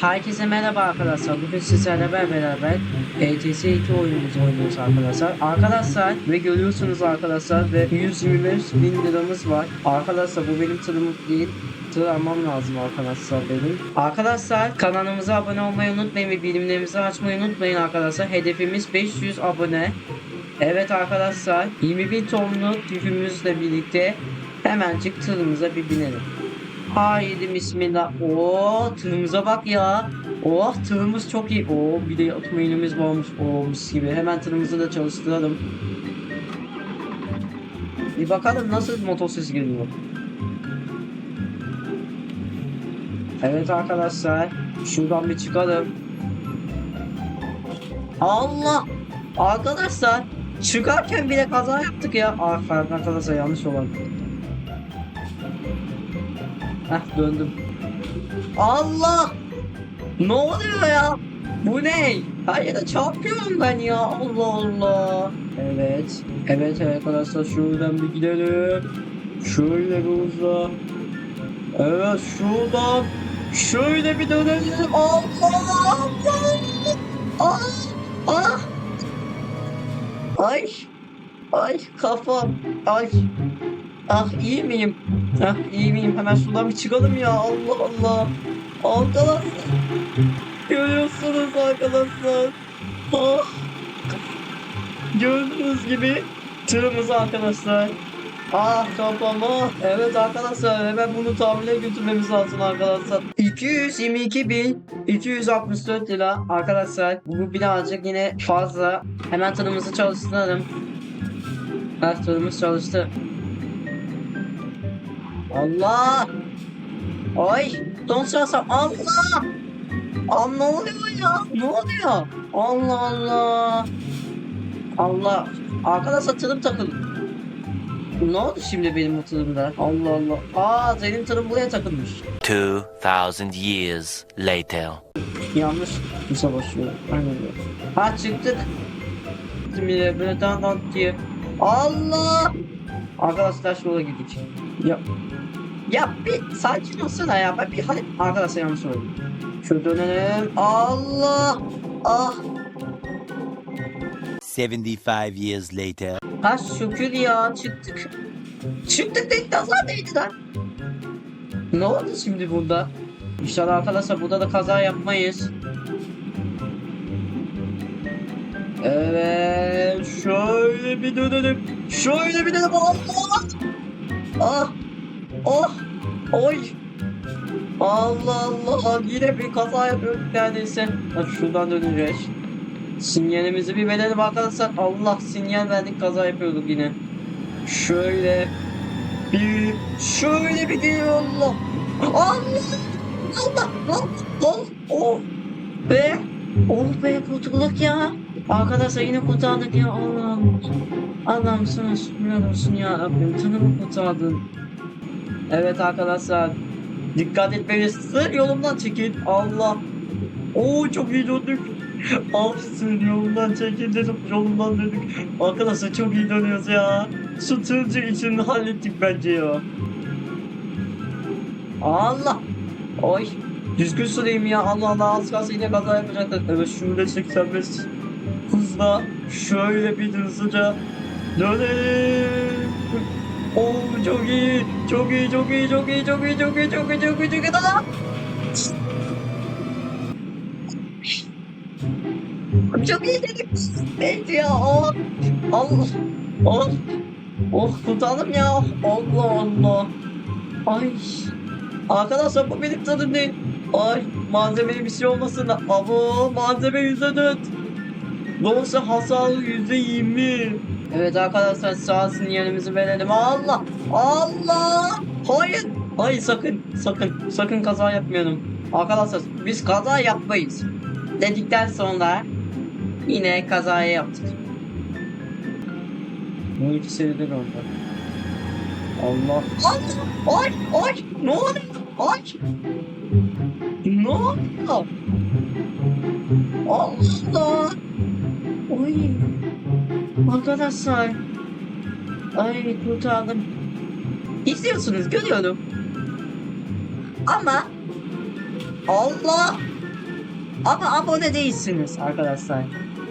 Herkese merhaba arkadaşlar. Bugün sizlerle beraber ETS 2 oyunumuzu oynuyoruz arkadaşlar. Arkadaşlar ve görüyorsunuz arkadaşlar ve 125 bin liramız var. Arkadaşlar bu benim tırım değil. Tır almam lazım arkadaşlar benim. Arkadaşlar kanalımıza abone olmayı unutmayın ve bilimlerimizi açmayı unutmayın arkadaşlar. Hedefimiz 500 abone. Evet arkadaşlar 21 tonluk yükümüzle birlikte hemencik tırımıza bir binelim. Haydi bismillah. Oo tığımıza bak ya. Oh tığımız çok iyi. Oo bir de atma iğnemiz varmış. Oo mis gibi. Hemen tığımızı da çalıştıralım. Bir bakalım nasıl motor sesi geliyor. Evet arkadaşlar. Şuradan bir çıkalım. Allah! Arkadaşlar çıkarken bile kaza yaptık ya. Aferin arkadaşlar yanlış olan. Heh döndüm. Allah! Ne oluyor ya? Bu ne? Her yere çarpıyorum ben ya. Allah Allah. Evet. Evet arkadaşlar şuradan bir gidelim. Şöyle bir uza. Evet şuradan. Şöyle bir dönelim. Allah Allah. Ah. Ah. Ay. Ay kafam. Ay. Ah iyi miyim? Ah iyi miyim? Hemen şuradan bir çıkalım ya. Allah Allah. Arkadaşlar. Görüyorsunuz arkadaşlar. Ah. Gördüğünüz gibi tırımız arkadaşlar. Ah kafam ah. Evet arkadaşlar hemen bunu tamire götürmemiz lazım arkadaşlar. 222 bin 264 lira arkadaşlar. Bu birazcık yine fazla. Hemen tırımızı çalıştıralım. Evet tırımız çalıştı. Allah! Ay! Don şansam Allah! Aa, ne oluyor ya? Ne oluyor? Allah Allah! Allah! Arkadaşlar tırım takıldı. Ne oldu şimdi benim tırımda? Allah Allah. Aa senin tırım buraya takılmış. 2,000 years later. Yanlış tuşa basıyor. Aynen. Ha çıktık. Şimdi böyle dan dan diye. Allah! Arkadaşlar şuraya gidik. Ya ya bir sakin olsana ya. Ben bir hani arkadaşlar yanlış söyledim. Şu dönelim. Allah! Ah! 75 years later. Ha şükür ya çıktık. Çıktık tek kaza değdi lan. Ne oldu şimdi burada? İnşallah arkadaşlar burada da kaza yapmayız. Evet şöyle bir dönelim. Şöyle bir dönelim. Allah! Ah! Oh! Oy! Allah Allah! Yine bir kaza yapıyoruz neredeyse. Ha, şuradan döneceğiz. Sinyalimizi bir verelim arkadaşlar. Allah sinyal verdik kaza yapıyorduk yine. Şöyle bir şöyle bir geliyor Allah. Allah Allah Allah Allah oh be oh be kurtulduk ya. Arkadaşlar yine kurtardık ya Allah'ım. Allah'ım sana şükürler olsun ya Rabbim. Tanımı kurtardın. Evet arkadaşlar. Dikkat etmeliyiz. Sır yolumdan çekin. Allah. Oo çok iyi döndük. Aferin yolundan çekil dedim yolundan dedik. Arkadaşlar çok iyi dönüyoruz ya. Şu tırcı için hallettik bence ya. Allah. Oy. Düzgün süreyim ya. Allah Allah az kalsın yine kaza yapacaklar. Evet şöyle 85 hızla şöyle bir hızlıca. Oo çok iyi. Çok iyi çok iyi çok iyi çok iyi çok iyi çok iyi çok iyi çok iyi. Aa! Çok iyi dedik. Neydi ya? Oh, Allah. Oh. Oh kurtardım ya. Allah Allah. Ay. Arkadaşlar bu benim tadım değil. Ay malzemeli bir şey olmasın da. Abo malzeme yüzde dört. Doğrusu hasarı yüzde yirmi. Evet arkadaşlar sağ sinyalimizi verelim. Allah. Allah. Hayır. Hayır sakın. Sakın. Sakın kaza yapmayalım. Arkadaşlar biz kaza yapmayız. Dedikten sonra Yine kazaya yaptık. Bu ikisi de orada. Allah. Allah! Ay! Ay! Ne oluyor? Ay! Ne oluyor? Allah! Oy! Arkadaşlar. Ay kurtardım. İzliyorsunuz görüyorum. Ama Allah! Ama abone değilsiniz arkadaşlar.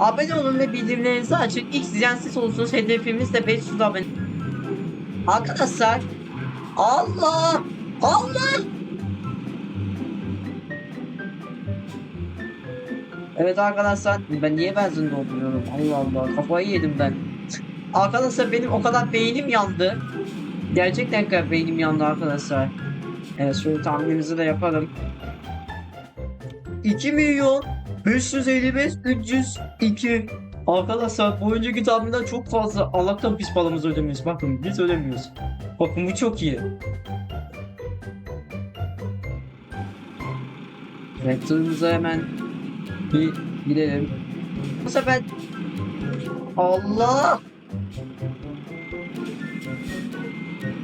Abone olun ve bildirimlerinizi açın. İlk izleyen siz olsunuz. Hedefimiz de 500 abone. Arkadaşlar. Allah! Allah! Evet arkadaşlar ben niye benzin dolduruyorum? Allah Allah kafayı yedim ben. Arkadaşlar benim o kadar beynim yandı. Gerçekten kadar beynim yandı arkadaşlar. Evet şöyle tahminimizi de yapalım. 2 milyon 555 302 Arkadaşlar bu önceki tahminden çok fazla Allah'tan biz paramızı ödemiyoruz. Bakın biz ödemiyoruz. Bakın bu çok iyi. Evet turumuza hemen bir gidelim. Bu sefer Allah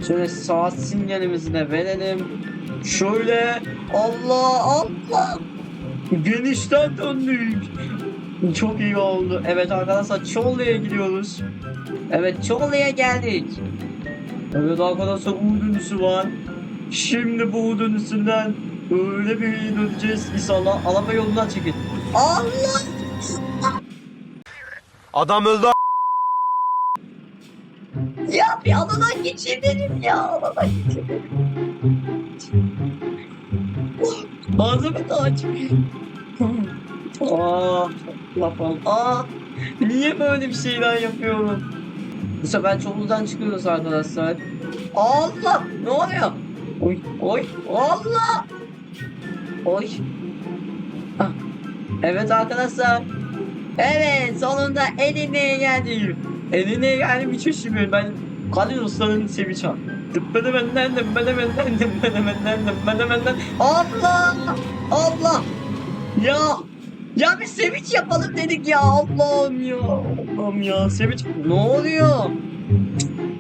Şöyle saat sinyalimizi de verelim. Şöyle Allah Allah Genişten döndük. Çok iyi oldu. Evet arkadaşlar Çollu'ya gidiyoruz. Evet Çollu'ya geldik. Evet arkadaşlar U dönüşü var. Şimdi bu U dönüşünden öyle bir döneceğiz inşallah. Araba yolundan çekin. Allah! Adam öldü Ya bir adadan geçelim ya. Adadan geçelim. Ağzımı da aç. Aa, lafım. Aa, niye böyle bir şeyler yapıyorum? Bu sefer çoluktan çıkıyoruz arkadaşlar. Allah! Ne oluyor? Oy, oy, Allah! Oy. Ah. Evet arkadaşlar. Evet, sonunda Edirne'ye geldim. Edirne'ye geldim hiç üşümüyorum. Ben Kadir Usta'nın sevinçam. Dıbbede benden dıbbede benden dıbbede benden dıbbede benden. Allah! Allah! Ya! Ya bir sevinç yapalım dedik ya Allah'ım ya Allah'ım ya sevinç ne oluyor?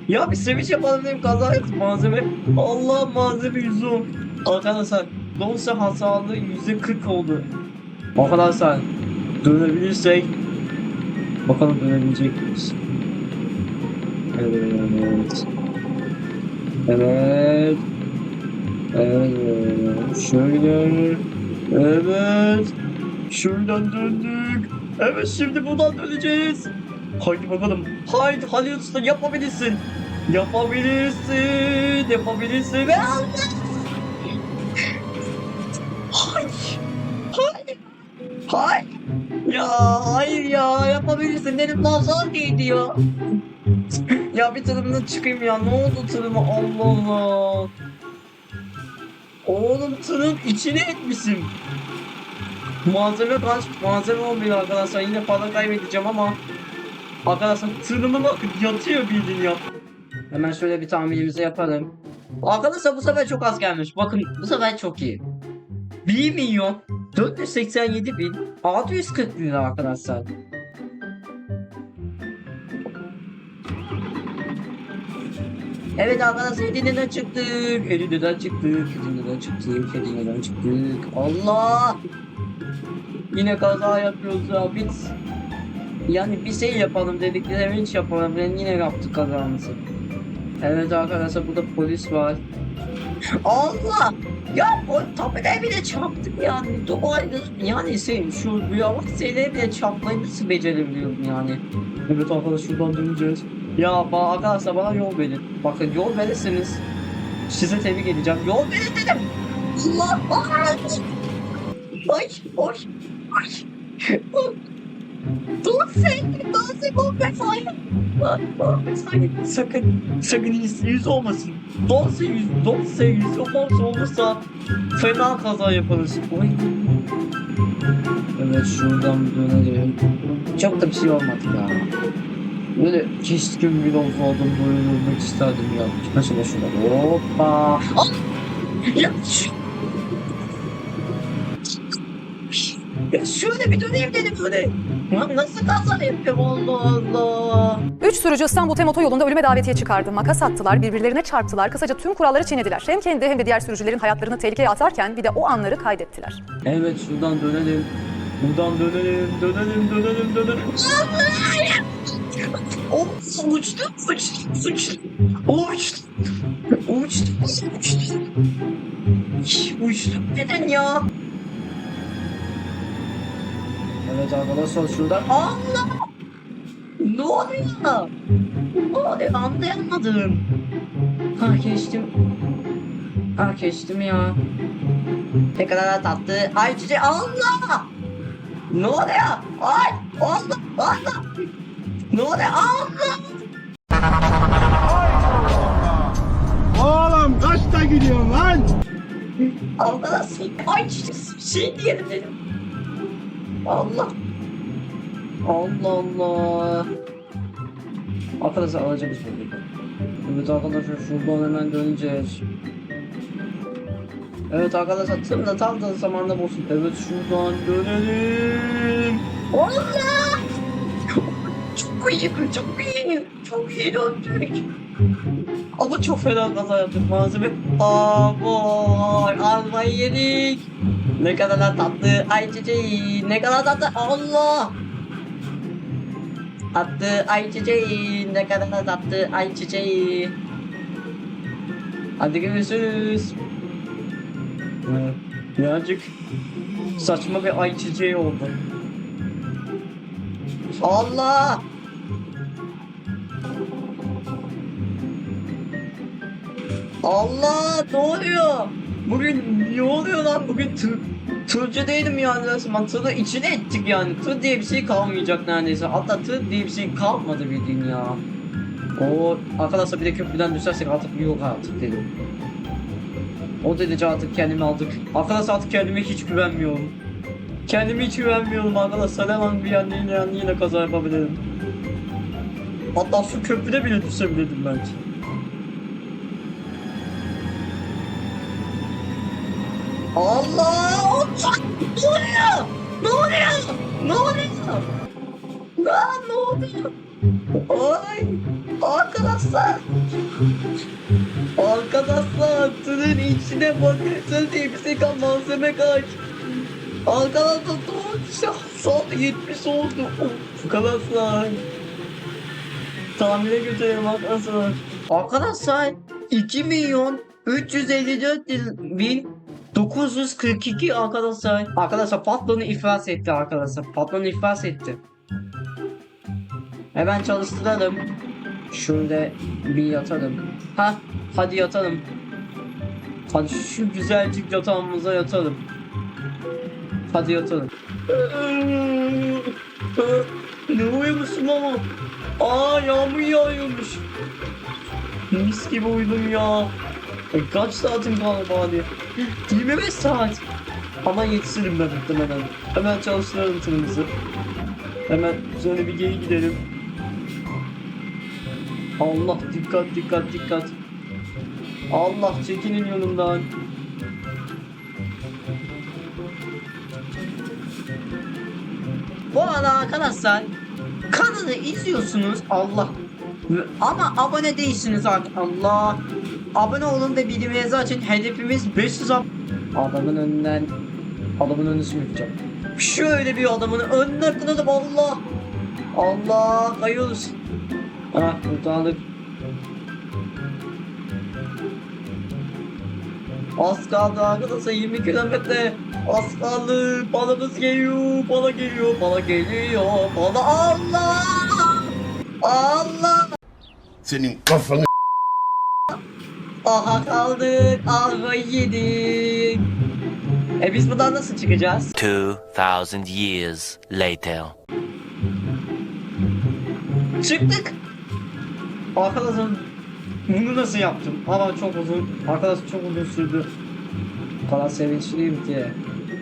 Ya bir sevinç yapalım dedim kaza yaptım malzeme Allah malzeme yüzü on. Arkadaşlar Donsa hasarlı yüzde 40 oldu Arkadaşlar dönebilirsek Bakalım dönebilecek miyiz? Evet Evet Evet Şöyle Evet Şuradan döndük. Evet şimdi buradan döneceğiz. Haydi bakalım. Haydi Halil yapabilirsin. Yapabilirsin. Yapabilirsin. Ve. Hayır. Ya hayır ya yapabilirsin. Benim nazar değdi ya. ya bir tırımdan çıkayım ya. Ne oldu tırıma? Allah Allah. Oğlum tırın içine etmişim. Malzeme kaç? Malzeme 11 arkadaşlar. Yine para kaybedeceğim ama Arkadaşlar tırnımı yatıyor bildiğin ya. Hemen şöyle bir tahminimizi yapalım. Arkadaşlar bu sefer çok az gelmiş. Bakın bu sefer çok iyi. 1 milyon 487 bin 640 lira arkadaşlar. Evet arkadaşlar Edirne'den çıktık. Edirne'den çıktık. Edirne'den çıktık. Edirne'den çıktık. Allah! Yine kaza yapıyoruz ya. Biz yani bir şey yapalım dediklerimi hiç yapalım. Ben yine yaptık kazamızı. Evet arkadaşlar burada polis var. Allah! Ya o tabelaya bile çarptık yani. Dubai'de yani şey şu yavaş şeyleri bile çarpmayı nasıl becerebiliyorum yani. Evet arkadaşlar şuradan döneceğiz. Ya ba arkadaşlar bana yol verin. Bakın yol verirseniz size tebrik edeceğim. Yol verin dedim. Allah! Ay! Ay! Ay! Say bu mesai. Mesai sakın, sakın yüz, yüz olmasın. Say yüz, say yüz olmazsa olursa fena kaza yaparız. Oy. Evet şuradan bir dönelim. Çok da bir şey olmadı ya. Böyle keskin bir olsa oldum böyle ölmek isterdim ya. Mesela şurada. Hoppa. Ah! Ya şu- Ya şöyle bir döneyim dedim böyle. Lan nasıl kaza yapıyorum Allah Allah. Üç sürücü İstanbul Tem Otoyolu'nda ölüme davetiye çıkardı. Makas attılar, birbirlerine çarptılar. Kısaca tüm kuralları çiğnediler. Hem kendi hem de diğer sürücülerin hayatlarını tehlikeye atarken bir de o anları kaydettiler. Evet şuradan dönelim. Buradan dönelim, dönelim, dönelim, dönelim. Oh, uçtum, uçtum, uçtum. Uçtum. Uçtum, uçtum. Uçtum. Neden ya? Evet arkadaşlar şuradan. Allah! Ne oluyor? Oluyor? Anlayamadım. Ha geçtim. Ha geçtim ya. Ne kadar da tatlı. Ay çiçeği Allah! Ne oluyor? Ay! Allah! Allah! Ne oluyor? Allah! Oğlum kaçta gidiyorsun lan? Allah nasıl? Ay çiçeği şey diyelim dedim. Allah. Allah Allah. Arkadaşlar alacağız bunu. Evet arkadaşlar şuradan hemen döneceğiz. Evet arkadaşlar tım da tam da zamanda bulsun. Evet şuradan dönelim. Allah! Çok iyi, çok iyi, çok iyi döndük. Ama çok fena kaza yaptık malzeme. Aa almayı yedik. Ne kadar da tatlı ay çiçeği, ne kadar tatlı Allah. Tatlı ay çiçeği, ne kadar da tatlı ay çiçeği. Hadi görüşürüz. Birazcık saçma bir ay çiçeği oldu. Allah! Allah ne oluyor? Bugün ne oluyor lan? Bugün tır, tırcı değilim yani resmen. Tırı içine ettik yani. Tır diye bir şey kalmayacak neredeyse. Hatta tır diye bir şey kalmadı bildiğin ya. O arkadaşlar bir de köprüden düşersek artık yok artık dedim. O derece artık kendimi aldık. Arkadaşlar artık kendime hiç güvenmiyorum. Kendime hiç güvenmiyorum arkadaşlar. Hemen bir an yine, yine, yine kaza yapabilirim. Hatta şu köprüde bile düşebilirdim belki. Allah! Ne oluyor? Ne oluyor? Ne oluyor? Lan ne oluyor? Ay! Arkadaşlar! Arkadaşlar tırın içine şey kal malzeme kaç. Arkadaşlar doğru saat 70 oldu. Of, Arkadaşlar. Tamire götürelim arkadaşlar. Arkadaşlar 2 milyon 354 bin 942 arkadaşlar. Arkadaşlar patronu iflas etti arkadaşlar. Patron iflas etti. Hemen çalıştıralım. Şöyle bir yatalım. Ha, hadi yatalım. Hadi şu güzelcik yatağımıza yatalım. Hadi yatalım. ne uyumuşum ama. Aa yağmur yağıyormuş. Mis gibi uyudum ya. Kaç saatim kaldı bari? 25 saat. Ama yetişirim ben muhtemelen. Hemen çalıştıralım tırımızı. Hemen şöyle bir geri gidelim. Allah dikkat dikkat dikkat. Allah çekinin yolumdan. Bu arada arkadaşlar kanalı izliyorsunuz Allah ama abone değilsiniz artık Allah abone olun ve bildirimlerinizi açın hedefimiz 500 ab adamın önünden adamın önünü sürteceğim şöyle bir adamın önüne kınadım Allah Allah kayıyoruz ah kurtardık Az kaldı arkadaşlar 20 kilometre. Az kaldı. Balımız geliyor. Bala geliyor. Bala geliyor. Bala Allah. Allah. Senin kafanı Aha kaldık. Aha yedik. E biz buradan nasıl çıkacağız? 2,000 years later. Çıktık. Arkadaşlar bunu nasıl yaptım? Ama çok uzun. Arkadaşlar çok uzun sürdü. O kadar sevinçliyim ki.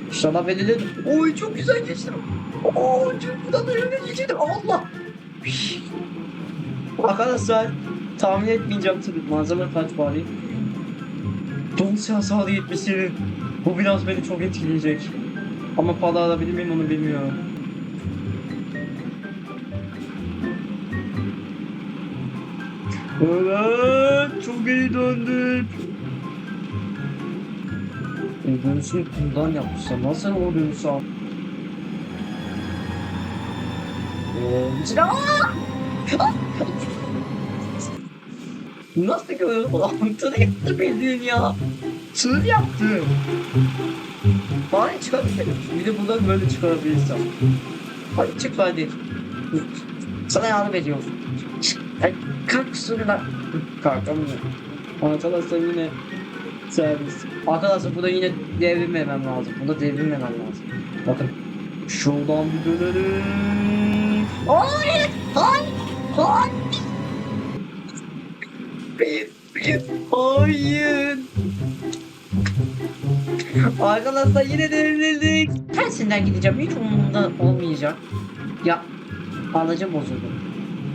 İnşallah belirledim. Oy çok güzel geçtim. Oo çok buradan da öyle geçtim. Allah. Arkadaşlar tahmin etmeyeceğim tabii. Malzeme kaç bari. Donsya hasarı 77. Bu biraz beni çok etkileyecek. Ama para alabilir miyim onu bilmiyorum. Evet, çok iyi döndük. E, dönüşü bundan yapmışlar. Nasıl o dönüşü al? Nasıl görüyorsun? Tır yaptı bildiğin ya. Tır yaptı. Bari çıkabilirim. Bir de buradan böyle çıkarabilirsem. Hadi çık hadi. Sana yardım ediyorum. Ay, kalk şuradan. Kalkamıyorum. Arkadaşlar yine servis. Arkadaşlar burada yine devrilmemem lazım. Burada devrilmemem lazım. Bakın. Şuradan bir dönelim. Hayır! Hayır! Hayır! Bir, hayır! Arkadaşlar yine devrildik. Tersinden gideceğim. Hiç umurumda olmayacak. Ya aracım bozuldu.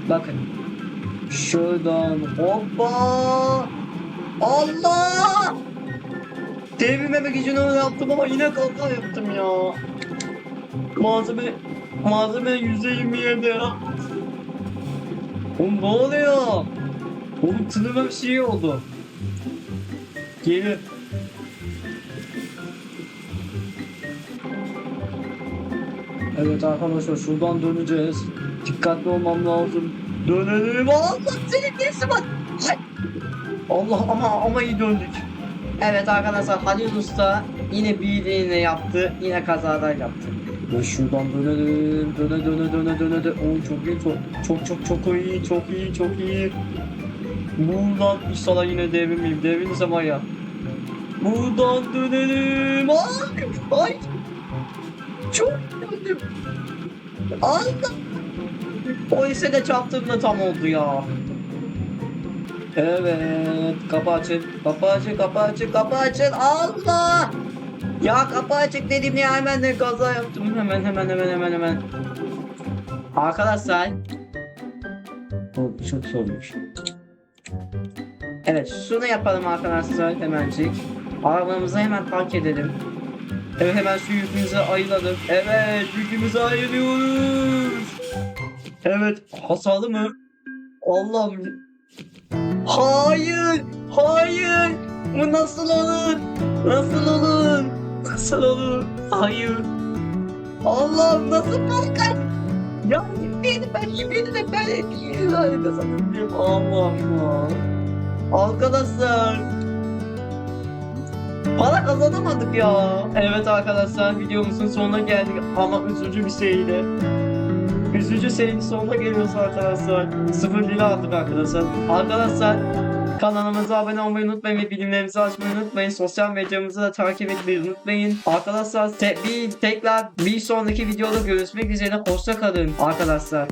Bakın. Şuradan hoppa. Allah! İçin öyle yaptım ama yine kaza yaptım ya. Malzeme malzeme %27 ya. Oğlum ne oluyor? Oğlum tınıma bir şey oldu. Gelin. Evet arkadaşlar şuradan döneceğiz. Dikkatli olmam lazım. Dönelim. Allah nesi var? Hay- Allah ama ama iyi döndük. Evet arkadaşlar Halil Usta yine bildiğini yaptı. Yine kazadan yaptı. Ve şuradan dönelim. Döne döne döne döne de. Oo çok iyi çok çok çok çok iyi çok iyi çok iyi. Buradan inşallah yine devrilmeyeyim. Devrilirsem var ya. Buradan dönelim. Ay, ay. Çok döndüm. Allah. O ise de çarptığımda tam oldu ya. Evet. Kapı açın. Kapı açın. Kapı açın. Kapı açın. Allah. Ya kapı açık dedim ya hemen de kaza yaptım. Hemen hemen hemen hemen hemen. Arkadaşlar. Bu çok zormuş. Evet şunu yapalım arkadaşlar hemencik. Arabamızı hemen park edelim. Evet hemen şu yükümüzü ayıralım. Evet yükümüzü ayırıyoruz. Evet hasarlı mı? Allah'ım. Hayır. Hayır. Bu nasıl olur? Nasıl olur? Nasıl olur? Hayır. Allah'ım nasıl kalkar? Ya beni ben beni de ben etkiyi kazanıyorum. Allah'ım ya. Arkadaşlar. Para kazanamadık ya. Evet arkadaşlar videomuzun sonuna geldik ama üzücü bir şeyle. Üzücü şeyin sonuna geliyoruz arkadaşlar. Sıfır lira aldık arkadaşlar. Arkadaşlar kanalımıza abone olmayı unutmayın ve bilimlerimizi açmayı unutmayın. Sosyal medyamızı da takip etmeyi unutmayın. Arkadaşlar te- bir tekrar bir sonraki videoda görüşmek üzere. Hoşça kalın arkadaşlar.